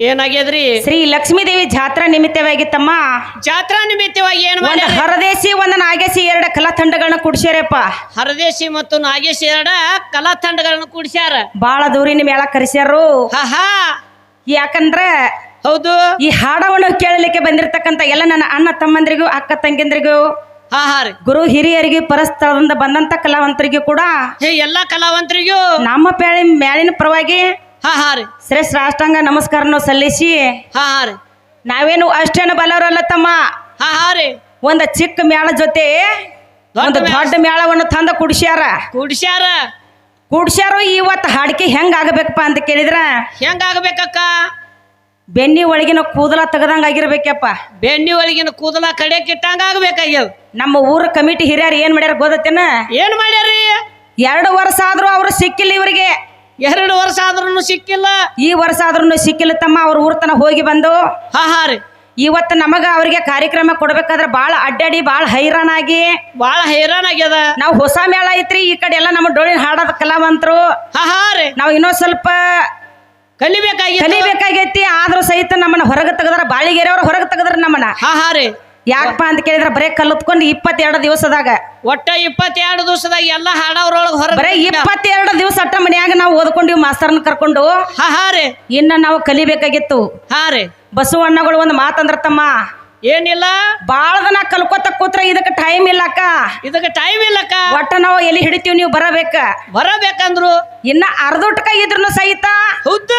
ಏನಾಗ್ಯದ್ರಿ? ಶ್ರೀ ಲಕ್ಷ್ಮೀದೇವಿ ಜಾತ್ರಾ ನಿಮಿತ್ತವಾಗಿತ್ತಮ್ಮ ಜಾತ್ರಾ ನಿಮಿತ್ತವಾಗಿ ಏನ್ ಒಂದ್ ಮಾಡ್ಯಾರ ಹರದೇಶಿ ಒಂದ್ ನಾಗೇಶಿ ಎರಡ ಕಲಾ ತಂಡಗಳನ್ನ ಕುಡ್ಸ್ಯಾರಪ್ಪ. ಹರದೇಶಿ ಮತ್ತು ನಾಗೇಶಿ ಎರಡ ಕಲಾ ತಂಡಗಳನ್ನು ಕೂಡಿಸ್ಯಾರ. ಬಾಳ ದೂರಿನ ಮೇಳ ಕರೆಸ್ಯಾರು. ಹಾ ಹಾ ಯಾಕಂದ್ರ ಹೌದು. ಈ ಹಾಡವನ್ನು ಕೇಳಲಿಕ್ಕೆ ಬಂದಿರತಕ್ಕಂತ ಎಲ್ಲ ನನ್ನ ಅಣ್ಣ ತಮ್ಮಂದ್ರಿಗೂ ಅಕ್ಕ ತಂಗಿಂದ್ರಿಗೂ ಹಾ ಹಾ ರೀ. ಗುರು ಹಿರಿಯರಿಗೆ ಪರಸ್ಥಳದಿಂದ ಬಂದಂತ ಕಲಾವಂತರಿಗೂ ಕೂಡ ಹೇ ಎಲ್ಲಾ ಕಲಾವಂತರಿಗೂ. ನಮ್ಮ ಪೇಳಿ ಮೇಳಿನ ಪರವಾಗಿ ಹಾ ಹಾ ರೀ. ಶ್ರೇಷ್ಠ ನಮಸ್ಕಾರನ ಸಲ್ಲಿಸಿ. ಹಾ ಹಾ ರೀ. ನಾವೇನು ಅಷ್ಟೇನು ಬಲ್ಲವರಲ್ಲ ತಮ್ಮ? ಹಾ ಹಾ ರೀ. ಒಂದ ಚಿಕ್ಕ ಮೇಳ ಜೊತೆ ದೊಡ್ಡ ಒಂದು. ದೊಡ್ಡ ಮೇಳವನ್ನು ತಂದ ಕುಡ್ಸ್ಯಾರ. ಕುಡಿಸ್ಯಾರ. ಕುಡ್ಸ್ಯಾರು ಇವತ್ತು ಹಾಡಿಕೆ ಹೆಂಗ್ ಆಗ್ಬೇಕಪ್ಪ ಅಂತ ಕೇಳಿದ್ರ? ಹೆಂಗ ಆಗ್ಬೇಕಕ್ಕ? ಬೆನ್ನಿ ಒಳಗಿನ ಕೂದಲ ತೆಗದಂಗ ಆಗಿರ್ಬೇಕಪ್ಪ. ಬೆನ್ನಿ ಒಳಗಿನ ಕೂದಲ ಕಡೆ ಕಿಟ್ಟಂಗ ಆಗ್ಬೇಕಾಗ್ಯದ. ನಮ್ಮ ಊರ ಕಮಿಟಿ ಹಿರಿಯರು ಏನ್ ಮಾಡ್ಯಾರ ಗೊತ್ತೇನ? ಏನ್ ಮಾಡ್ಯಾರಿ ಎರಡು ವರ್ಷ ಆದ್ರೂ ಅವ್ರು ಸಿಕ್ಕಿಲ್ಲ ಇವರಿಗೆ. ಎರಡು ವರ್ಷ ಆದ್ರೂ ಸಿಕ್ಕಿಲ್ಲ. ಈ ವರ್ಷ ಆದ್ರೂ ಸಿಕ್ಕಿಲ್ಲ ತಮ್ಮ ಅವ್ರ ಊರ್ ತನ ಹೋಗಿ ಬಂದು. ಹಾ ಹಾ ರೀ. ಇವತ್ತು ನಮಗ ಅವ್ರಿಗೆ ಕಾರ್ಯಕ್ರಮ ಕೊಡ್ಬೇಕಾದ್ರೆ ಬಾಳ ಅಡ್ಡಾಡಿ ಬಾಳ ಹೈರಾಣಾಗಿ. ಬಾಳ ಹೈರಾಣ ಆಗ್ಯದ ನಾವು ಹೊಸ ಮೇಳ ಐತ್ರಿ ಈ ಕಡೆ ಎಲ್ಲ ನಮ್ಮ ಡೊಳ್ಳಿನ ಹಾಡೋದ ಕಲಾವಂತರು. ಹಾ ಹಾ ರೀ. ನಾವು ಇನ್ನೊಂದ್ ಸ್ವಲ್ಪ ಕಲಿಬೇಕಾಗಿ ಕಲಿಬೇಕಾಗೈತಿ ಆದ್ರೂ ಸಹಿತ ನಮ್ಮನ್ನ ಹೊರಗೆ ತೆಗದ್ರ ಬಾಳಿಗೆರೆಯವ್ರ ಹೊರಗೆ ತೆಗದ್ರ ನಮ್ಮನ್ನ. ಹಾ ಹಾ ರೀ. ಯಾಕಪ್ಪ ಅಂತ ಕೇಳಿದ್ರೆ ಬರೇ ಕಲ್ತ್ಕೊಂಡು ಇಪ್ಪತ್ತೆರಡು ದಿವಸದಾಗ. ಒಟ್ಟ ಇಪ್ಪತ್ತೆರಡು ದಿವಸದಾಗ ಎಲ್ಲ ಹಾಡವ್ರೊಳಗ ಹೊರ ಬರೇ ಇಪ್ಪತ್ತೆರಡು ದಿವಸ ಅಟ್ಟ ಮನ್ಯಾಗ ನಾವು ಓದ್ಕೊಂಡಿವಿ ಮಾಸ್ತರ್ನ ಕರ್ಕೊಂಡು. ಹಾ ಹಾ ರೀ. ಇನ್ನ ನಾವು ಕಲಿಬೇಕಾಗಿತ್ತು. ಹಾ ರೀ. ಬಸವಣ್ಣಗಳು ಒಂದು ಮಾತಂದ್ರ ತಮ್ಮ ಏನಿಲ್ಲ? ಬಾಳ ದಿನ ಕಲ್ಕೋತ ಕೂತ್ರ ಇದಕ್ಕೆ ಟೈಮ್ ಇಲ್ಲಕ್ಕ. ಇದಕ್ಕೆ ಟೈಮ್ ಇಲ್ಲಕ್ಕ. ಒಟ್ಟ ನಾವು ಎಲ್ಲಿ ಹಿಡಿತೀವಿ ನೀವು ಬರಬೇಕ? ಬರಬೇಕಂದ್ರು. ಇನ್ನ ಅರ್ಧೋಟ್ಕ ಇದ್ರು ಸಹಿತ ಹೌದು.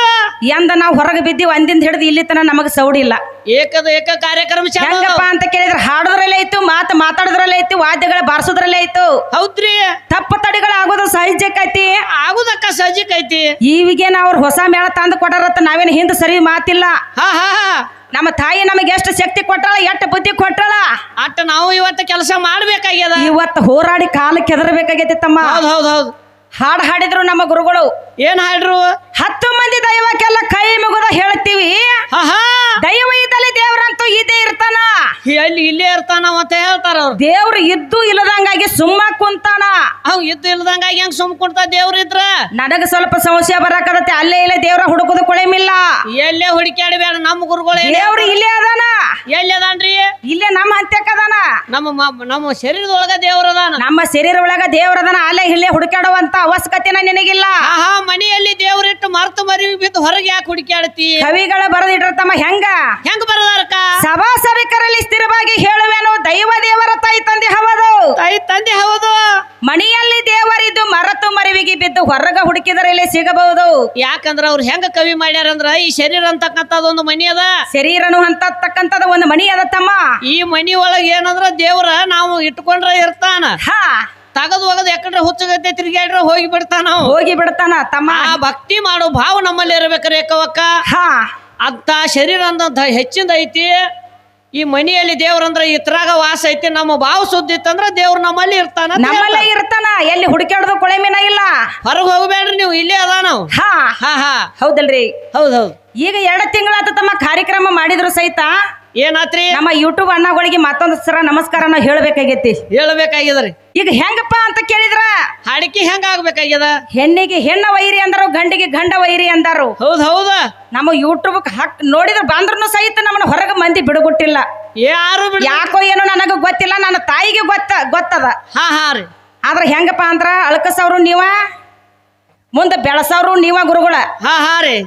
ಎಂದ ನಾವು ಹೊರಗೆ ಬಿದ್ದಿ ಒಂದಿಂದ ಹಿಡಿದು ಇಲ್ಲಿ ತನ ನಮಗೆ ಸೌಡಿಲ್ಲ. ಏಕದ ಏಕ ಕಾರ್ಯಕ್ರಮ ಹೆಂಗಪ್ಪ ಅಂತ ಕೇಳಿದ್ರೆ ಹಾಡೋದ್ರಲ್ಲೇ ಐತು ಮಾತು ಮಾತಾಡೋದ್ರಲ್ಲೇ ಐತಿ ವಾದ್ಯಗಳ ಬಾರಿಸೋದ್ರಲ್ಲೇ ಐತು ಹೌದ್ರಿ. ತಪ್ಪು ತಡಿಗಳು ಆಗೋದು ಸಹಜಕ್ಕೈತಿ ಆಗುದಕ್ಕ ಸಹಜಕ್ಕೈತಿ ಈವಿಗೆ ನಾವು ಅವ್ರ ಹೊಸ ಮೇಳ ತಂದು ಕೊಟ್ಟಾರತ್ತ ನಾವೇನು ಹಿಂದೆ ಸರಿ ಮಾತಿಲ್ಲ. ಹಾ ಹಾ ಹಾ. ನಮ್ಮ ತಾಯಿ ನಮಗೆ ಎಷ್ಟು ಶಕ್ತಿ ಕೊಟ್ಟಳ ಎಷ್ಟು ಬುದ್ಧಿ ಕೊಟ್ಟಳ ಅಟ್ಟ ನಾವು ಇವತ್ತು ಕೆಲಸ ಮಾಡ್ಬೇಕಾಗ್ಯದ? ಇವತ್ತು ಹೋರಾಡಿ ಕಾಲ ಕೆದರಬೇಕಾಗೈತಿ ತಮ್ಮ. ಹೌದು ಹೌದು ಹೌದು. ಹಾಡು ಹಾಡಿದ್ರು ನಮ್ಮ ಗುರುಗಳು. ಏನ್ ಹಾಡ್ರು ಹತ್ತು ಮಂದಿ ದೈವಕ್ಕೆಲ್ಲ ಕೈ ಮುಗುದ ಹೇಳ್ತೀವಿ. ದೈವ ಇದ್ದಲ್ಲಿ ದೇವ್ರಂತೂ ಇದೇ ಇರ್ತಾನ. ಎಲ್ಲಿ ಇಲ್ಲೇ ಇರ್ತಾನ ಅಂತ ಹೇಳ್ತಾರ ಅವ್ರು. ದೇವ್ರು ಇದ್ದು ಇಲ್ಲದಂಗಾಗಿ ಸುಮ್ಮ ಕುಂತಾನ. ಅವ್ ಇದ್ದು ಇಲ್ಲದಂಗಾಗಿ ಹೆಂಗ್ ಸುಮ್ ಕುಂತ ದೇವ್ರ ಇದ್ರ? ನನಗ ಸ್ವಲ್ಪ ಸಮಸ್ಯೆ ಬರಕತ್ತೆ ಅಲ್ಲೇ ಇಲ್ಲೇ ದೇವ್ರ ಹುಡುಕುದು ಕೊಳೆಮಿಲ್ಲ. ಎಲ್ಲೇ ಹುಡುಕ್ಯಾಡಬೇಡ ನಮ್ಮ ಗುರುಗಳು ದೇವ್ರು ಇಲ್ಲೇ ಅದಾನ. ಎಲ್ಲಿ ಅದಾನ್ರಿ? ಇಲ್ಲೇ ನಮ್ಮ ಅಂತ್ಯಕ್ಕದಾನ ನಮ್ಮ ನಮ್ಮ ಶರೀರದೊಳಗ ದೇವ್ರ ಅದಾನ. ನಮ್ಮ ಶರೀರ ಒಳಗ ದೇವ್ರದಾನ ಅಲ್ಲೇ ಇಲ್ಲೇ ಹುಡುಕಾಡುವಂತ ಅವಶ್ಯಕತೆನ ನಿನಗಿಲ್ಲ. ಆಹಾ ಮನೆಯಲ್ಲಿ ದೇವರಿಟ್ಟು ಮರ್ತು ಮರಿ ಬಿದ್ದು ಹೊರಗೆ ಯಾಕೆ ಹುಡುಕ್ಯಾಡ್ತಿ? ಕವಿಗಳ ಬರೆದಿಟ್ಟಿರ್ತಮ್ಮ ಹೆಂಗ? ಹೆಂಗ್ ಬರದಾರಕ ಸಭಾ ಸಭಿಕರಲ್ಲಿ ಸ್ಥಿರವಾಗಿ ಹೇಳುವೆನು ದೈವ ದೇವರ ತಾಯಿ ತಂದೆ ಹವದು ತಾಯಿ ತಂದೆ ಹೌದು. ಮನೆಯಲ್ಲಿ ದೇವರಿದ್ದು ಮರತು ಮರಿವಿಗೆ ಬಿದ್ದು ಹೊರಗ ಹುಡುಕಿದರೆ ಇಲ್ಲಿ ಸಿಗಬಹುದು. ಯಾಕಂದ್ರ ಅವ್ರು ಹೆಂಗ ಕವಿ ಮಾಡ್ಯಾರಂದ್ರ ಈ ಶರೀರ ಅಂತಕ್ಕಂಥದ್ದೊಂದು ಮನಿ ಅದ. ಶರೀರನು ಅಂತ ತಕ್ಕಂತದ ಒಂದು ಮನಿ ಅದ ತಮ್ಮ. ಈ ಮನಿ ಒಳಗ ಏನಂದ್ರ ದೇವ್ರ ನಾವು ಇಟ್ಕೊಂಡ್ರ ಇರ್ತಾನ. ಹಾ. ತಗದ್ ಹೋಗದು ಯಾಕಂದ್ರೆ ಹುಚ್ಚಗತ್ತೆ ತಿರ್ಗ್ಯಾಡ್ರೆ ಹೋಗಿ ಬಿಡ್ತಾನ ಅವ. ಹೋಗಿ ಬಿಡ್ತಾನ ತಮ್ಮ. ಆ ಭಕ್ತಿ ಮಾಡೋ ಭಾವ ನಮ್ಮಲ್ಲಿ ಇರ್ಬೇಕ್ರಿ ಏಕವಕ್ಕ. ಹಾ. ಅಂತ ಶರೀರ ಅಂದಂತ ಹೆಚ್ಚಿಂದ ಐತಿ ಈ ಮನಿಯಲ್ಲಿ ದೇವ್ರಂದ್ರ ಇತ್ರಾಗ ವಾಸ ಐತಿ ನಮ್ಮ ಭಾವ ಸುದ್ದಿ ಇತ್ತಂದ್ರ ದೇವ್ರು ನಮ್ಮಲ್ಲಿ ಇರ್ತಾನ ನಮ್ಮಲ್ಲೇ ಇರ್ತಾನ ಎಲ್ಲಿ ಹುಡುಕ್ಯಾಡ್ದು ಕೊಳೆ ಮೀನ ಇಲ್ಲ. ಹೊರಗ್ ಹೋಗ್ಬೇಡ್ರಿ ನೀವು ಇಲ್ಲೇ ಅದ ನಾವು. ಹಾ. ಹಾ ಹಾ. ಹೌದಲ್ರಿ. ಹೌದ್ ಹೌದ್. ಈಗ ಎರಡು ತಿಂಗಳಾತ ತಮ್ಮ ಕಾರ್ಯಕ್ರಮ ಮಾಡಿದ್ರು ಸಹಿತ. ಏನಾತ್ರಿ? ನಮ್ಮ ಯೂಟ್ಯೂಬ್ ಅಣ್ಣಗಳಿಗೆ ಮತ್ತೊಂದು ಸರ ನಮಸ್ಕಾರ ಹೇಳ್ಬೇಕಾಗೈತಿ. ಹೇಳ್ಬೇಕಾಗ್ಯದ್ರಿ. ಈಗ ಹೆಂಗಪ್ಪ ಅಂತ ಕೇಳಿದ್ರ? ಅಡಿಕೆ ಹೆಂಗ ಆಗ್ಬೇಕಾಗ್ಯದ? ಹೆಣ್ಣಿಗೆ ಹೆಣ್ಣ ವೈರಿ ಅಂದರು ಗಂಡಿಗೆ ಗಂಡ ವೈರಿ ಅಂದರು. ಹೌದ್ ಹೌದ. ನಮ್ಮ ಯೂಟ್ಯೂಬ್ ಹಾಕ್ ನೋಡಿದ್ರ ಬಂದ್ರು ಸಹಿತ ನಮ್ಮನ್ನ ಹೊರಗೆ ಮಂದಿ ಬಿಡುಗುಟ್ಟಿಲ್ಲ. ಯಾರು ಬಿಡ ಯಾಕೋ ಏನೋ ನನಗ ಗೊತ್ತಿಲ್ಲ ನನ್ನ ತಾಯಿಗೆ ಗೊತ್ತ ಗೊತ್ತದ. ಹಾ ಹಾ ರೀ. ಆದ್ರೆ ಹೆಂಗಪ್ಪ ಅಂದ್ರ ಅಳಕಸವ್ರು ನೀವ ಮುಂದೆ ಬೆಳಸವ್ರು ನೀವ ಗುರುಗಳ. ಹಾ ಹಾ ರೀ.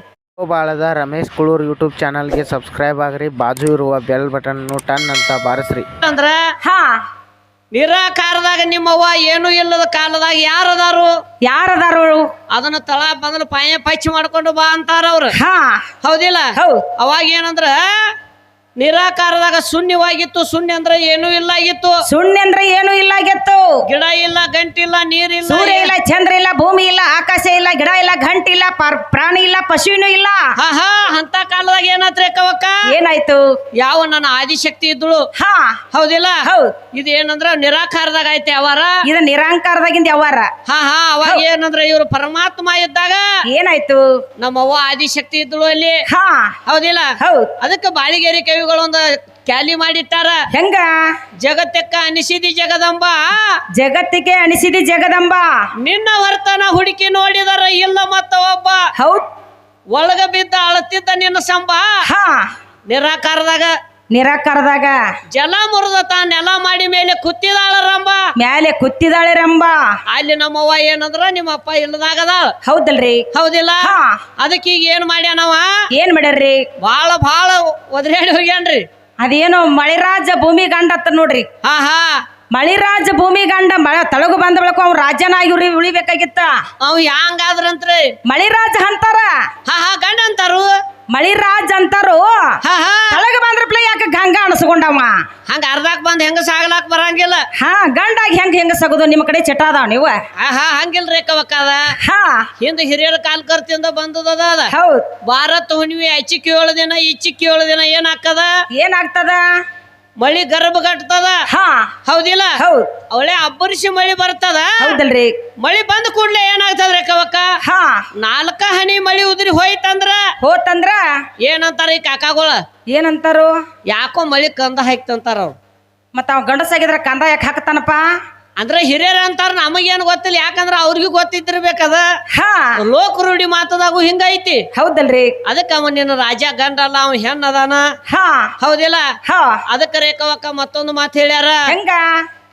ಬಾಳದ ರಮೇಶ್ ಕುಳೂರ್ ಯೂಟ್ಯೂಬ್ ಚಾನಲ್ಗೆ ಸಬ್ಸ್ಕ್ರೈಬ್ ಆಗ್ರಿ. ಬಾಜು ಇರುವ ಬೆಲ್ ಬಟನ್ ಟನ್ ಅಂತ ಬಾರಿಸ್ರಿ. ಅಂದ್ರ ಹಾ. ನಿರಾಕಾರದಾಗ ನಿಮ್ಮವ್ವ ಏನು ಇಲ್ಲದ ಕಾಲದಾಗ ಯಾರದಾರು? ಯಾರದಾರು? ಅದನ್ನ ತಳ ಬಂದ್ರೆ ಪಾಯ ಪಚ್ಚಿ ಮಾಡ್ಕೊಂಡು ಬಾ ಅಂತಾರ ಅವ್ರು. ಹಾ. ಹೌದಿಲ್ಲ? ಹೌದ್. ಅವಾಗ ಏನಂದ್ರ ನಿರಾಕಾರದಾಗ ಶೂನ್ಯವಾಗಿತ್ತು. ಶೂನ್ಯ ಅಂದ್ರೆ ಏನೂ ಇಲ್ಲ ಆಗಿತ್ತು ಸುಣ್ಣ ಅಂದ್ರೆ ಏನು ಇಲ್ಲ ಗೆತ್ತು ಗಿಡ ಇಲ್ಲ ಗಂಟಿಲ್ಲ ನೀರಿಲ್ಲ ಸೂರ್ಯ ಇಲ್ಲ ಚಂದ್ರ ಇಲ್ಲ ಭೂಮಿ ಇಲ್ಲ ಆಕಾಶ ಇಲ್ಲ ಗಿಡ ಇಲ್ಲ ಗಂಟಿ ಇಲ್ಲ ಪಾರ್- ಪ್ರಾಣಿ ಇಲ್ಲ ಪಶುವಿನೂ ಇಲ್ಲ. ಹಾ ಹಾ ಅಂತ ಕಾಲದಾಗ ಏನಾತ್ರಿ ಕವಕ ಏನಾಯ್ತು? ಯಾವ ನನ್ನ ಆದಿಶಕ್ತಿ ಇದ್ದಳು ಹಾ. ಹೌದಿಲ್ಲ? ಹೌದ್. ಇದು ಏನಂದ್ರ ನಿರಾಕಾರದಾಗ ಐತೆ ಅವರ? ಇದು ನಿರಾಂಕಾರದಾಗಿಂದ ಯಾವಾರ? ಹಾ ಹಾ ಅವಾಗ ಏನಂದ್ರ ಇವ್ರು ಪರಮಾತ್ಮ ಇದ್ದಾಗ ಏನಾಯ್ತು? ನಮ್ಮವ್ವ ಆದಿಶಕ್ತಿ ಇದ್ದಳು ಅಲ್ಲಿ. ಹಾ. ಹೌದಿಲ್ಲ? ಹೌದ್. ಅದಕ್ಕೆ ಬಾಳಿಗೇರಿ ಕವಿಗಳೊಂದು ಕ್ಯಾಲಿ ಮಾಡಿಟ್ಟಾರ? ಹೆಂಗ? ಜಗತ್ತಕ್ಕ ಅನಿಸಿದಿ ಜಗದಂಬ? ಜಗತ್ತಿಗೆ ಅನಿಸಿದಿ ಜಗದಂಬ. ನಿನ್ನ ವರ್ತನ ಹುಡುಕಿ ನೋಡಿದರ ಇಲ್ಲ ಮತ್ತ ಒಬ್ಬ? ಹೌದ್. ಒಳಗ ಬಿದ್ದ ಅಳತಿದ್ದ ನಿನ್ನ ಸಂಬ? ಹಾ. ನಿರಾಕಾರದಾಗ ನಿರಾಕಾರದಾಗ ಜಲ ಮುರಿದ ತಾ ನೆಲ ಮಾಡಿ ಮೇಲೆ ಕುತ್ತಿದಾಳ ರಂಬ ಮ್ಯಾಲೆ ಕುತ್ತಿದಾಳೆ ರಂಬ ಅಲ್ಲಿ ನಮ್ಮವ್ವ ಏನಂದ್ರ ನಿಮ್ಮ ಅಪ್ಪ ಇಲ್ಲದಾಗದ ಹೌದಲ್ರಿ? ಹೌದಿಲ್ಲ? ಹಾ. ಅದಕ್ಕೆ ಈಗ ಏನ್ ಮಾಡ್ಯಾನವ ಏನ್ ಮಾಡ್ಯಾರ್ರಿ? ಬಾಳ ಬಾಳ ಒದ್ರೇಳಿ ಹೋಗ್ಯಾನ್ರಿ. ಅದೇನೋ ಮಳಿರಾಜ ಭೂಮಿ ಗಂಡ ನೋಡ್ರಿ. ಹಾ ಹಾ ಮಳಿರಾಜ ಭೂಮಿ ಗಂಡ ಮಳ ತಳಗು ಬಂದ ಬಳಕ ಅವ್ ರಾಜನಾಗಿ ಉಳಿ ಉಳಿಬೇಕಾಗಿತ್ತ? ಅವ್ ಹ್ಯಾಂಗಾದ್ರಂತ್ರಿ? ಮಳಿರಾಜ ಅಂತಾರ? ಹಾ ಹಾ ಗಂಡ ಅಂತಾರು. ಮಳಿರಾಜ್ ಅಂತಾರು? ಹಾ ಹಾ. ತಳಗ ಬಂದ್ರ ಪ್ಲೇ ಯಾಕೆ ಗಂಗ ಅಣಸ್ಕೊಂಡವ? ಹಂಗ ಅರ್ಧಾಕ್ ಬಂದ್ ಹೆಂಗ ಸಾಗ್ಲಾಕ್ ಬರಂಗಿಲ್ಲ. ಹಾ ಗಂಡಾಗಿ ಹೆಂಗ್ ಹೆಂಗ ಸಗದು? ನಿಮ್ಮ ಕಡೆ ಚಟ ಅದಾವ ನೀವು? ಹಾ ಹಾ ಹಂಗಿಲ್ರಿ ಕವಕ್ಕದ ಹಾ. ಹಿಂದ ಹಿರಿಯರ ಕಾಲ್ ಕರ್ತಿಂದ ಬಂದದ ಅದ ಹೌದ್. ಭಾರತ ಹುಣ್ಣಿಮೆ ಅಚ್ಚಿಕ್ಕಿ ಏಳು ದಿನ ಇಚ್ಚಿಕ್ಕಿ ಏಳು ದಿನ ಏನ್ ಏನಾಗ್ತದ? ಮಳಿ ಗರ್ಭ ಗಟ್ತದ? ಹಾ. ಹೌದಿಲ್ಲ? ಹೌದು. ಅವಳೆ ಅಬ್ಬರಿಸಿ ಮಳಿ ಬರ್ತದ? ಹೌದಲ್ರಿ. ಮಳಿ ಬಂದ ಕೂಡ್ಲೆ ಏನಾಗ್ತದ್ರಿ ಕವಕ್ಕ ಹಾ. ನಾಲ್ಕ ಹನಿ ಮಳಿ ಉದ್ರಿ ಹೋಯ್ತಂದ್ರ? ಹೋತಂದ್ರ? ಏನಂತಾರ ಈ ಕಾಕಾಗೋಳ? ಏನಂತಾರು? ಯಾಕೋ ಮಳಿ ಕಂದ ಹಾಕ್ತಂತಾರ ಅವ್ರು. ಮತ್ತ ಅವ್ ಗಂಡಸಾಗಿದ್ರ ಕಂದ ಯಾಕೆ ಹಾಕತಾನಪ್ಪ ಅಂದ್ರೆ ಹಿರಿಯರ ಅಂತಾರ ನಮಗೇನು ಗೊತ್ತಿಲ್ಲ ಯಾಕಂದ್ರ ಅವ್ರಿಗೂ ಗೊತ್ತಿದ್ದಿರ್ಬೇಕದ. ಹಾ. ಲೋಕ ರೂಢಿ ಮಾತದಾಗು ಹಿಂಗೈತಿ. ಹೌದಲ್ರಿ. ಅದಕ್ಕ ಅವ ನಿನ್ನ ರಾಜ ಗಂಡಲ್ಲ ಅವ ಹೆಣ್ಣ ಅದಾನ ಹಾ. ಹೌದಿಲ್ಲ? ಹಾ. ಅದಕ್ಕ ರೇಖವಕ್ಕ ಮತ್ತೊಂದು ಮಾತು ಹೇಳ್ಯಾರ. ಹೆಂಗ?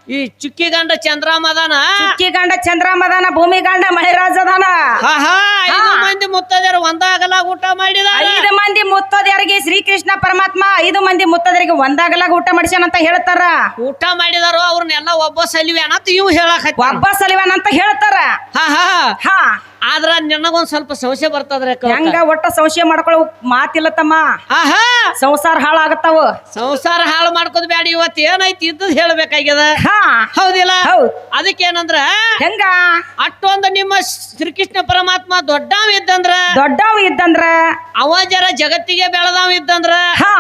ಈ ಚುಕ್ಕಿ ಗಂಡ ಚಂದ್ರಾಮದಾನ ಚುಕ್ಕಿ ಗಂಡ ಚಂದ್ರಮದನ ಭೂಮಿ ಗಂಡ ಮಹಿರಾಜದಾನ ಹಾ ಹಾ ಐದು ಮಂದಿ ಮುತ್ತದ್ಯಾರು ಒಂದಾಗಲಾಗ ಊಟ ಮಾಡಿದ ಐದು ಮಂದಿ ಮುತ್ತೋದ್ಯಾರಿಗೆ ಶ್ರೀಕೃಷ್ಣ ಪರಮಾತ್ಮ ಐದು ಮಂದಿ ಮುತ್ತೋದ್ಯರಿಗೆ ಒಂದಾಗಲಾಗ ಊಟ ಮಾಡಿಸ್ಯಾನ ಅಂತ ಹೇಳ್ತಾರ. ಊಟ ಮಾಡಿದಾರು ಅವ್ರನ್ನೆಲ್ಲ ಒಬ್ಬ ಸಲಿವೆ ಅನ್ನತ್ ಇವ್ ಹೇಳಕ್ ಒಬ್ಬ ಸಲಿವನ್ ಅಂತ ಹೇಳ್ತಾರ ಹಾ ಹಾ. ಹಾ. ಆದ್ರ ನಿನಗೊಂದು ಸ್ವಲ್ಪ ಸಂಶಯ ಬರ್ತದ್ರಿ ಅಕ್ಕ ಹೆಂಗ ಒಟ್ಟ? ಸಂಶಯ ಮಾಡ್ಕೊಳ್ಳೋ ಮಾತಿಲ್ಲ ತಮ್ಮ ಆಹಾ! ಸಂಸಾರ ಹಾಳಾಗತ್ತಾವ. ಸಂಸಾರ ಹಾಳು ಮಾಡ್ಕೋದ್ ಬ್ಯಾಡ ಇವತ್ತು ಏನೈತಿ ಇದ್ದದ್ ಹೇಳ್ಬೇಕಾಗ್ಯದ? ಹಾ. ಹೌದಿಲ್ಲ? ಅದಕ್ಕೆ ಅದಕ್ಕೇನಂದ್ರ? ಹೆಂಗ? ಅಷ್ಟೊಂದು ನಿಮ್ಮ ಶ್ರೀಕೃಷ್ಣ ಪರಮಾತ್ಮ ದೊಡ್ಡವ ಇದ್ದಂದ್ರ? ದೊಡ್ಡವ ಇದ್ದಂದ್ರ? ಅವ ಜರ ಜಗತ್ತಿಗೆ ಬೆಳೆದವ ಇದ್ದಂದ್ರ? ಹಾ.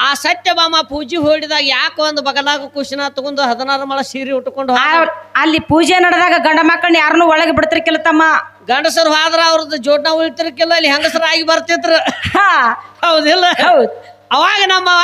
ಆ ಸತ್ಯಭಾಮ ಪೂಜೆ ಹೊಡಿದಾಗ ಯಾಕೆ ಒಂದು ಬಗಲಾಗ ಕುಶನ ತಗೊಂಡು ಹದಿನಾರು ಮಳ ಸೀರೆ ಉಟ್ಕೊಂಡು ಹೋದ. ಅಲ್ಲಿ ಪೂಜೆ ನಡೆದಾಗ ಗಂಡ ಮಕ್ಕಳನ್ನ ಯಾರನ್ನು ಒಳಗೆ ಬಿಡ್ತಿರ್ಕಿಲ್ಲ ತಮ್ಮ. ಗಂಡಸರು ಹಾದ್ರ ಅವ್ರದ್ದು ಜೋಡ್ನ ಉಳಿತಿರ್ಕಿಲ್ಲ ಅಲ್ಲಿ ಹೆಂಗಸರಾಗಿ ಬರ್ತಿದ್ರು. ಹಾ. ಹೌದಿಲ್ಲ? ಹೌದ್. ಅವಾಗ ನಮ್ಮವ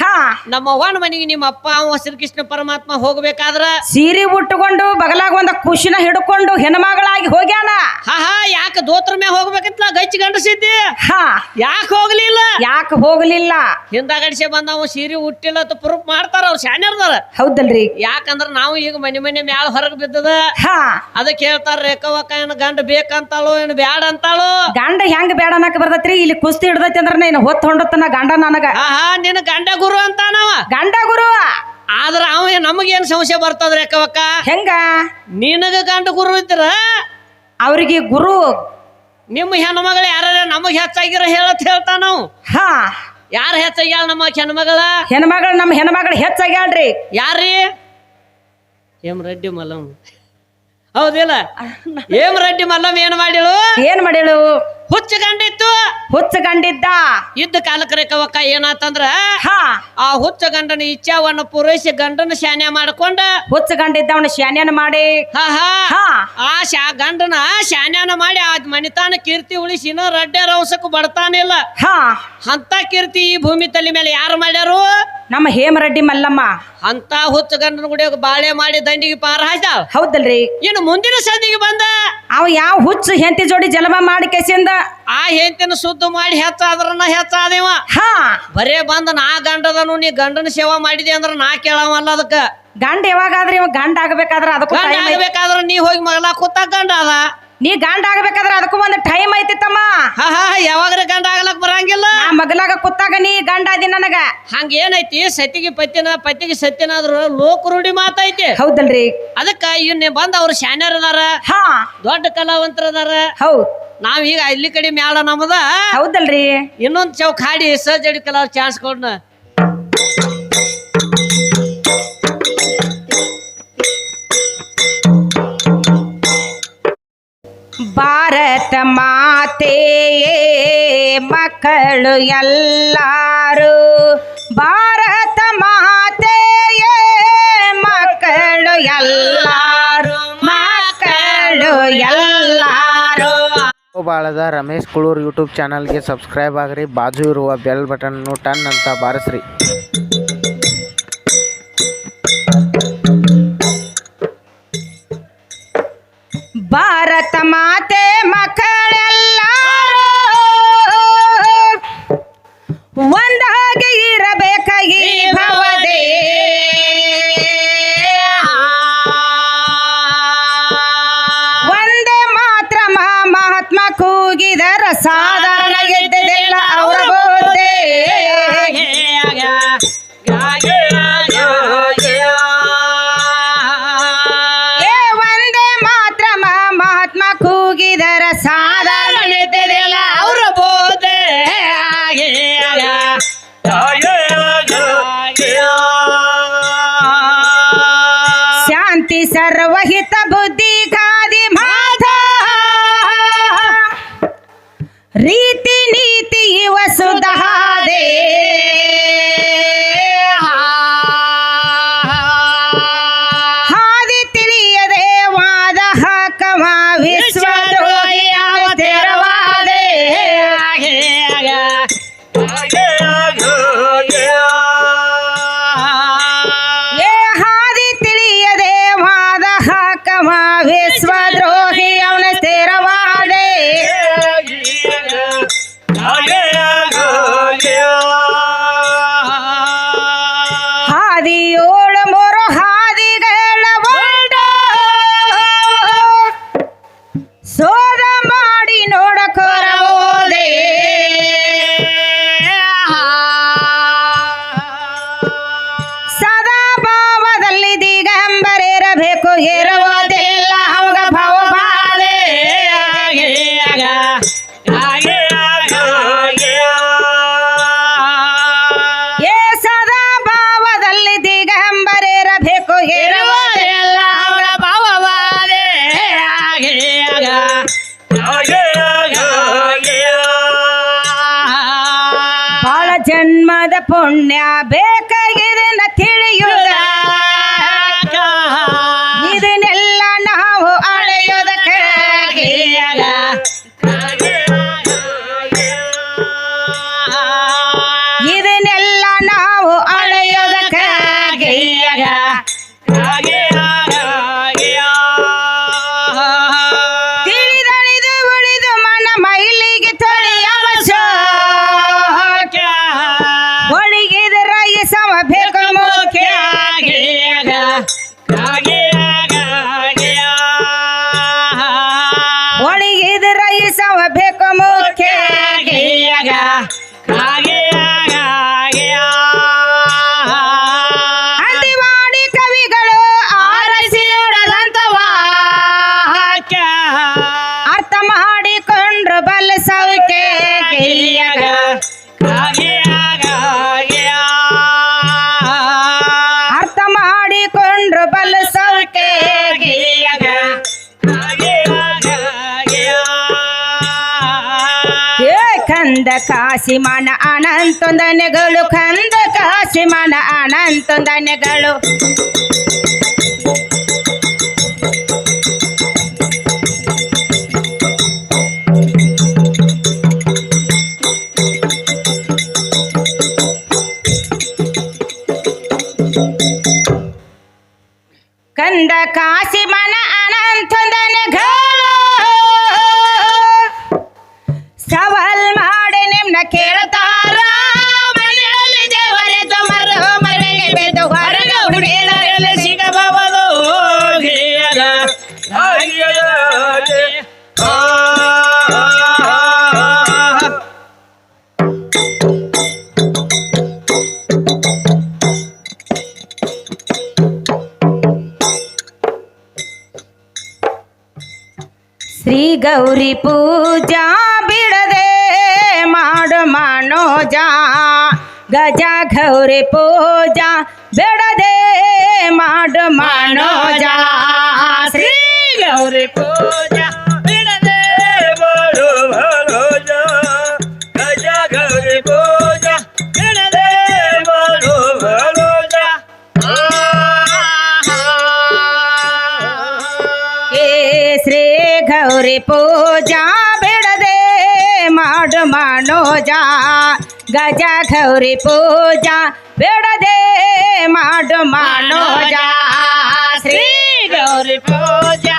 ಹಾ. ನಮ್ಮ ಅವ್ವನ ಮನೆಗೆ ನಿಮ್ಮ ಅಪ್ಪ ಅವ ಶ್ರೀಕೃಷ್ಣ ಪರಮಾತ್ಮ ಹೋಗ್ಬೇಕಾದ್ರ ಸೀರೆ ಉಟ್ಟುಕೊಂಡು ಬಗಲಾಗ ಒಂದ ಖುಷಿನ ಹಿಡ್ಕೊಂಡು ಹೆಣ್ಮಗಳಾಗಿ ಹೋಗ್ಯಾನ. ಹಾ ಹಾ ಯಾಕೆ ದೋತ್ರ ಮ್ಯಾಗ ಹೋಗ್ಬೇಕಂತ ಗಚ್ಚಿ ಗಂಡಸಿದ್ದಿ ಹಾ. ಯಾಕೆ ಹೋಗ್ಲಿಲ್ಲ? ಯಾಕೆ ಹೋಗ್ಲಿಲ್ಲ? ಹಿಂದಾಗಡಿಸಿ ಬಂದವ ಸೀರೆ ಉಟ್ಟಿಲ್ಲ ಅಂತ ಪ್ರೂಫ್ ಮಾಡ್ತಾರ ಅವ್ರು ಶಾನ್ಯರ್ದಾರ ಹೌದಲ್ರಿ. ಯಾಕಂದ್ರ ನಾವು ಈಗ ಮನೆ ಮನೆ ಮ್ಯಾಲ ಹೊರಗೆ ಬಿದ್ದದ. ಹಾ. ಅದಕ್ಕೆ ಹೇಳ್ತಾರ ರೇಖವಕ್ಕ ಏನು ಗಂಡ ಬೇಕಂತಾಳು ಏನ್ ಬ್ಯಾಡ ಅಂತಾಳೋ ಗಂಡ ಹೆಂಗ್ ಬೇಡ ಅನ್ನಕ್ ಬರ್ತೈತ್ರಿ? ಇಲ್ಲಿ ಕುಸ್ತಿ ಹಿಡ್ದೈತಿ ಅಂದ್ರ ನೀನು ಹೊತ್ತು ಹೊಂಡತನ ಗಂಡ ನನಗ. ಹಾ ಹಾ ನಿನ್ನ ಗಂಡ ಗುರು ಅಂತಾನವ ಗಂಡ ಗುರು ಆದ್ರ ಅವ ನಮಗೇನ್ ಸಮಸ್ಯೆ ಬರ್ತದ್ರಿ ಅಕ್ಕವಕ್ಕ? ಹೆಂಗ? ನಿನಗ ಗಂಡ ಗುರು ಇದ್ರ? ಅವ್ರಿಗೆ ಗುರು. ನಿಮ್ಮ ಹೆಣ್ಮಗಳು ಯಾರ ನಮಗ್ ಹೆಚ್ಚಾಗಿರ ಹೇಳತ್ ಹೇಳ್ತಾ ನಾವು ಹಾ. ಯಾರು ಹೆಚ್ಚಾಗ್ಯಾಳ ನಮ್ಮ ಹೆಣ್ಮಗಳ? ಹೆಣ್ಮಗಳು ನಮ್ಮ ಹೆಣ್ಮಗಳು ಹೆಚ್ಚಾಗ್ಯಾಳ್ರಿ. ಯಾರ್ರಿ? ಹೇಮ್ ರೆಡ್ಡಿ ಮಲ್ಲಮ್ ಹೌದಿಲ್ಲ? ಹೇಮ್ ರೆಡ್ಡಿ ಮಲ್ಲಮ್ ಏನ್ ಮಾಡಿಳು? ಏನ್ ಮಾಡಿಳು? ಹುಚ್ಚ ಗಂಡಿತ್ತು ಹುಚ್ಚ ಗಂಡಿದ್ದ ಇದ್ದ ಕಾಲಕ್ಕೆ ರೇಖವಕ್ಕ ಏನಾತಂದ್ರ ಹಾ. ಆ ಹುಚ್ಚ ಗಂಡನ ಇಚ್ಛಾವನ್ನ ಪೂರೈಸಿ ಗಂಡನ ಶಾನ್ಯ ಮಾಡ್ಕೊಂಡ ಹುಚ್ಚ ಗಂಡಿದ್ದ ಅವನ ಶಾನ್ಯನ ಮಾಡಿ. ಹಾ ಹಾ. ಹಾ. ಆ ಶಾ ಗಂಡನ ಶಾನ್ಯನ ಮಾಡಿ ಆ ಮನಿತಾನ ಕೀರ್ತಿ ಉಳಿಸಿ ಇನ್ನೂ ರಡ್ಡೆ ರವಸಕ್ಕೂ ಬಡ್ತಾನಿಲ್ಲ. ಹಾ. ಅಂತ ಕೀರ್ತಿ ಈ ಭೂಮಿ ತಲೆ ಮೇಲೆ ಯಾರು ಮಾಡ್ಯಾರು? ನಮ್ಮ ಹೇಮರೆಡ್ಡಿ ಮಲ್ಲಮ್ಮ. ಅಂತ ಹುಚ್ಚ ಗಂಡನ ಗುಡಿಯೋಗ ಬಾಳೆ ಮಾಡಿ ದಂಡಿಗೆ ಪಾರ ಹಾಯ್ದ ಹೌದಲ್ರಿ. ಇನ್ನು ಮುಂದಿನ ಸಂದಿಗೆ ಬಂದ ಅವ ಯಾವ ಹುಚ್ಚು ಹೆಂತಿ ಜೋಡಿ ಜಲಮ ಮಾಡಿ ಕೆಸಿಂದ? ಆ ಹೆಂತಿನ ಶುದ್ಧ ಮಾಡಿ ಹೆಚ್ಚಾದ್ರನ ಹೆಚ್ಚಾದೇವ. ಹಾ. ಬರೇ ಬಂದ ನಾ ಗಂಡದನು ನೀ ಗಂಡನ ಸೇವಾ ಮಾಡಿದೆ ಅಂದ್ರ ನಾ ಕೇಳವಲ್ಲ ಅದಕ್ಕ ಗಂಡ ಯಾವಾಗಾದ್ರೆ ಇವ ಗಂಡ ಆಗಬೇಕಾದ್ರೆ ಅದಕ್ಕೂ ಗಂಡ ಟೈಮ್ ಐತಿ. ಆಗ್ಬೇಕಾದ್ರ ನೀ ಹೋಗಿ ಮಗಲ ಕೂತ ಗಂಡ ಅದ. ನೀ ಗಂಡ ಆಗಬೇಕಾದ್ರೆ ಅದಕ್ಕೂ ಒಂದು ಟೈಮ್ ಐತಿ ತಮ್ಮ. ಹಾ ಹಾ ಯಾವಾಗ್ರೆ ಗಂಡ ಮಗಲಾಗ ಕುತ್ತಾಗ ನೀ ಗಂಡ ಅದಿ ನನಗ. ಹಂಗ ಏನೈತಿ ಸತಿಗೆ ಪತ್ತಿನ ಪತ್ತಿಗೆ ಸತ್ಯನಾದ್ರು ಲೋಕ ರೂಢಿ ಮಾತೈತಿ. ಹೌದಲ್ರಿ. ಅದಕ್ಕ ಇವ್ನ ಬಂದ ಅವ್ರು ಶಾನ್ಯರ್ ಅದಾರ. ಹಾ. ದೊಡ್ಡ ಕಲಾವಂತರ ಅದಾರ. ಹೌದ್. ನಾವ್ ಈಗ ಇಲ್ಲಿ ಕಡೆ ಮ್ಯಾಳ ನಮ್ಮದ ಹೌದಲ್ರಿ. ಇನ್ನೊಂದ್ ಚೌಕ್ ಹಾಡಿ ಸಜಡಿ ಕಲಾ ಚಾನ್ಸ್ ಕೊಡ್ನ. ಭಾರತ ಮಾತೆಯೇ ಮಕ್ಕಳು ಎಲ್ಲಾರು ಭಾರತ ಮಾತೆಯೇ ಮಕ್ಕಳು ಎಲ್ಲಾರು ಮಕ್ಕಳು ಎಲ್ಲಾರು. ಬಾಳದ ರಮೇಶ್ ಕುಳೂರ್ ಯೂಟ್ಯೂಬ್ ಚಾನಲ್ಗೆ ಸಬ್ಸ್ಕ್ರೈಬ್ ಆಗ್ರಿ ಬಾಜು ಇರುವ ಬೆಲ್ ಬಟನ್ ಟನ್ ಅಂತ ಬಾರಿಸ್ರಿ. ಭಾರತ ಮಾತೆ ಮಕ್ಕಳೆಲ್ಲರೂ ಒಂದ ಹಾಗೆ ಇರಬೇಕಾಗಿ ಭವದೇ. ಒಂದೇ ಮಾತ್ರ ಮಹಾತ್ಮ ಕೂಗಿದರ ಸಾ ಜನ್ಮದ ಪುಣ್ಯ ಬೇಕಾಗಿದೆ ತಿಳಿಯುದ ಏ ಕಂದ ಕಾಸಿಮನ ಅನಂತೊಂದನೆಗಳು ಕಂದ ಕಾಸಿಮನ ಅನಂತೊಂದನೆಗಳು ಕಂದ ಕಾಸಿಮನ ಗೌರಿ ಪೂಜಾ ಬಿಡದೆ ಮಾಡು ಮನೋಜ ಗಜ ಗೌರಿ ಪೂಜಾ ಬಿಡದೆ ಮಾಡು ಮನೋಜ ಶ್ರೀ ಗೌರಿ ಪೂಜಾ ಗೌರಿ ಪೂಜಾ ಬಿಡದೆ ಮಾಡು ಮನೋಜ ಗಜ ಗೌರಿ ಪೂಜಾ ಬಿಡದೆ ಮಾಡು ಮನೋಜ ಶ್ರೀ ಗೌರಿ ಪೂಜಾ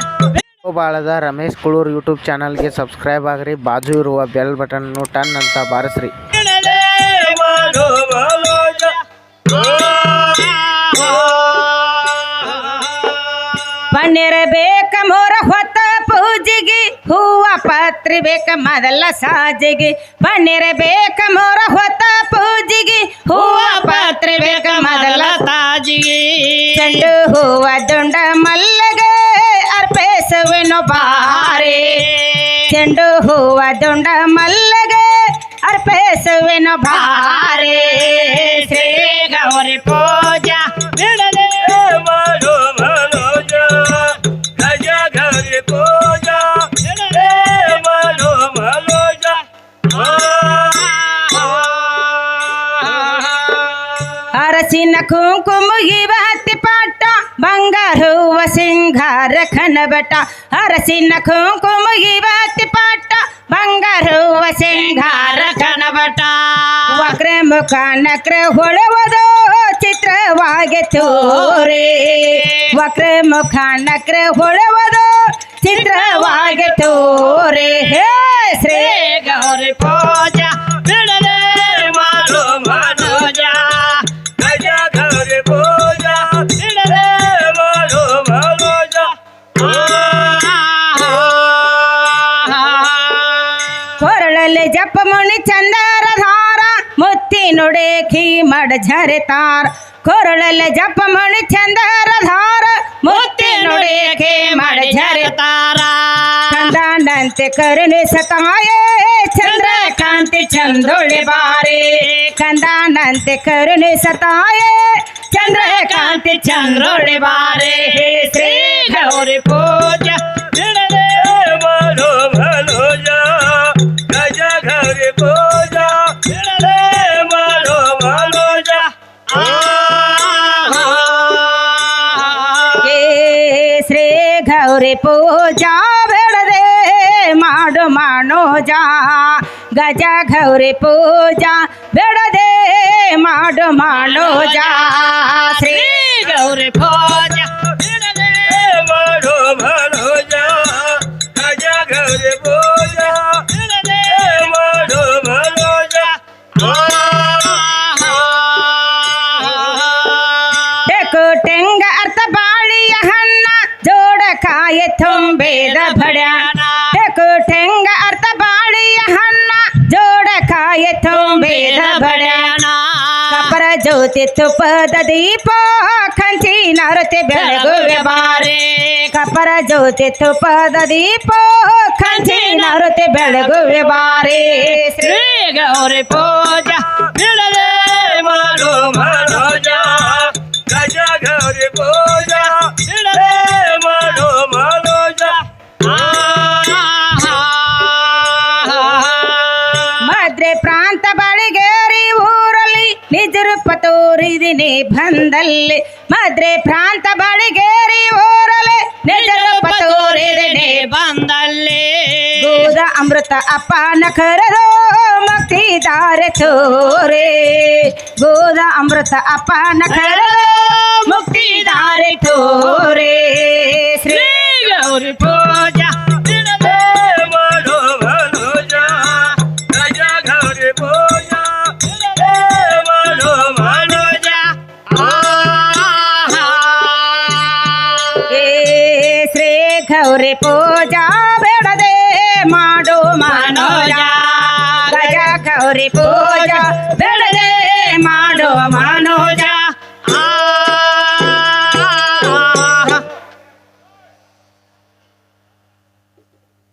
ಬಾಳದ ರಮೇಶ್ ಕುಳೂರ್ ಯೂಟ್ಯೂಬ್ ಚಾನಲ್ಗೆ ಸಬ್ಸ್ಕ್ರೈಬ್ ಆಗ್ರಿ ಬಾಜು ಇರುವ ಬೆಲ್ ಬಟನ್ನು ಟನ್ ಅಂತ ಬಾರಿಸ್ರಿ. ಬಿಡದೆ ಪನ್ನೀರ್ ಬೇಕ ಮೋರ ಹೊತ್ತ ಪೂಜೆಗೆ ಹೂವ ಪತ್ರಿ ಬೇಕ, ಮೊದಲ ಸಾಜಿಗೆ. ಪನ್ನೀರ ಬೇಕ, ಮೋರ ಹೊತ್ತ ಪೂಜೆಗೆ. ಹೂವ ಪತ್ರಿ ಬೇಕ, ಮೊದಲ ತಾಜಿಗೆ ಚೆಂಡು ಹೂವ ದುಂಡ ಮಲ್ಲಗೆ ಅರ್ಪಿಸುವೆನು ಬಾರಿ. ಚೆಂಡು ಹೂವ ದುಂಡ ಮಲ್ಲಗೆ ಅರ್ಪಿಸುವೆನು ಬಾರಿ. ಶ್ರೀ ಗೌರಿ ಪೂಜಾ ಬಿಡದೆ ಅರಸಿನ ಕುಂಕುಮುಗಿ ಹತ್ತಿ ಪಾಟ ಹೂವ ಸಿಂಗಾರ ಖನಬಟ ಅರಸಿನ ಕುಂಕುಮುಗಿ ಹತ್ತಿ ಪಾಟ ಬಂಗಾರವ್ವ ಸಿಂಗಾರ ಕನಬಟ ವಕ್ರ ಮುಖ ನಕ್ರ ಹೊಳವದು ಚಿತ್ರವಾಗಿ ತೋರಿ. ವಕ್ರ ಮುಖ ನಕ್ರ ಹೊಳವದು ಚಿತ್ರವಾಗಿ ತೋರೆ. ಮುತ್ತಿ ನುಡೇಖಿ ಮಡ ಝರೆ ತಾರ ಕೊರಳಲ್ಲಿ ಜಪ ಮುನಿ ಚಂದರ ಧಾರ ಮುತ್ತಿ ನುಡೇಖಿ ಮಡ ಝರೆ ತಾರ ಕಂದಾನಂತೆ ಕರುಣೆ ಸತಾಯೇ ಚಂದ್ರಕಾಂತಿ ಚಂದೊಳೆ ಬಾರೆ ಕಂದಾನಂತೆ ಕರುಣೆ ಸತಾಯೇ ಚಂದ್ರಕಾಂತಿ ಚಂದ್ರೊಳೆ ಬಾರೆ ಶ್ರೀ ಗೌರಿ ಪೂಜಾ ಗೌರಿ ಪೂಜಾ ಬೆಳದೆ ಮಾಡು ಮನೋಜ ಗಜ ಗೌರಿ ಪೂಜಾ ಬೆಳದೆ ಮಾಡು ಮನೋಜ ಜ್ಯೋತಿ ತುಪ್ಪದ ದೀಪ ಕಂಚಿ ನರತೆ ಬೆಳಗುವೆ ಬಾರೆ. ಕಪರ ಜ್ಯೋತಿ ತುಪ್ಪದ ದೀಪ ಕಂಚಿ ನರತೆ ಬೆಳಗುವೆ ಬಾರೆ. ಶ್ರೀ ಶ್ರೀ ಗೌರಿ ಪೂಜಾ ಬಿಡದೆ ಮಾಡು ಮನೋಜ ಗಜ ಗೌರಿ ಪೂಜಾ. ಬಂದಲ್ಲಿ ಮದ್ರೆ ಪ್ರಾಂತ ಬಳಿಗೇರಿ ಓರಲೆ ನಿಜ ರೂಪ ತೋರಿದಿನಿ ಬಂದಲ್ಲಿ. ಗೋದ ಅಮೃತ ಅಪ್ಪನ ಕರೆದು ಮುಕ್ತಿದಾರೆ ತೋರೆ. ಗೋದ ಅಮೃತ ಅಪ್ಪನ ಮುಕ್ತಿ ಮುಕ್ತಿದಾರೆ ಗೌರಿ